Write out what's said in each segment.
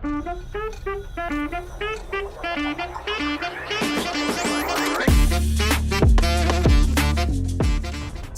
Thank you.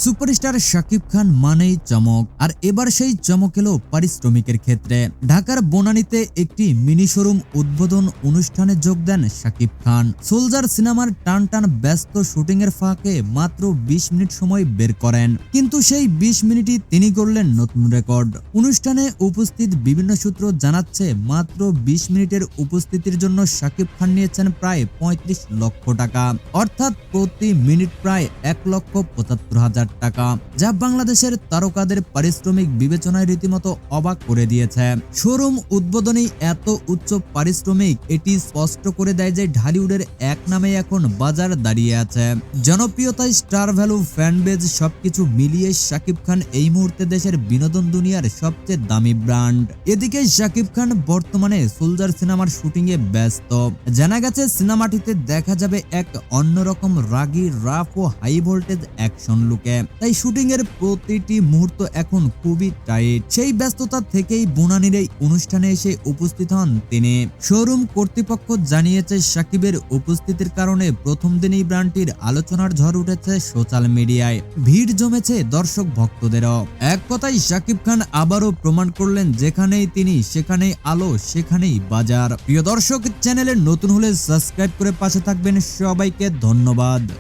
Superstar Shakib Khan মানেই চমক। আর এবার সেই চমক এলো পারিশ্রমিকের ক্ষেত্রে। ঢাকার বনানীতে একটি মিনি শোরুম উদ্বোধন অনুষ্ঠানে যোগ দেন শাকিব খান। সোলজার সিনেমার টান টান ব্যস্ত শুটিং এর ফাঁকে মাত্র ২০ মিনিট সময় বের করেন। কিন্তু সেই ২০ মিনিটই তিনি করলেন নতুন রেকর্ড। অনুষ্ঠানে উপস্থিত বিভিন্ন সূত্র জানাচ্ছে, মাত্র ২০ মিনিটের উপস্থিতির জন্য শাকিব খান নিয়েছেন প্রায় ৩৫ লক্ষ টাকা। অর্থাৎ প্রতি মিনিট প্রায় এক লক্ষ পঁচাত্তর হাজার টাকা, যা বাংলাদেশের তারকাদের পারিশ্রমিক বিবেচনায় রীতিমতো অবাক করে দিয়েছে। শোরুম উদ্বোধনী এত উচ্চ পারিশ্রমিক, এটি স্পষ্ট করে দেয় যে ঢালিউডের এক নামে এখন বাজার দাঁড়িয়ে আছে। জনপ্রিয়তায় স্টার ভ্যালু, ফ্যানবেজ সবকিছু মিলিয়ে শাকিব খান এই মুহূর্তে দেশের বিনোদন দুনিয়ার সবচেয়ে দামি ব্র্যান্ড। এদিকে শাকিব খান বর্তমানে সোলজার সিনেমার শুটিং এ ব্যস্ত। জানা গেছে, সিনেমাটিতে দেখা যাবে এক অন্যরকম রাগি, রাফ ও হাই ভোল্টেজ অ্যাকশন লুকে। তাই শুটিং এর প্রতিটি মুহূর্ত এখন খুবই টাইট সেই ব্যস্ততা থেকেই বুনানির এই অনুষ্ঠানে এসে উপস্থিত হন তিনি। শোরুম কর্তৃপক্ষ জানিয়েছে, সাকিবের উপস্থিতির কারণে প্রথম দিনেই ব্র্যান্ডটির আলোচনার ঝড় উঠেছে সোশ্যাল মিডিয়ায়। ভিড় জমেছে দর্শক ভক্তদেরও। এক কথায় সাকিব খান আবারও প্রমাণ করলেন, যেখানেই তিনি সেখানেই আলো, সেখানেই বাজার। প্রিয় দর্শক, চ্যানেলে নতুন হলে সাবস্ক্রাইব করে পাশে থাকবেন। সবাইকে ধন্যবাদ।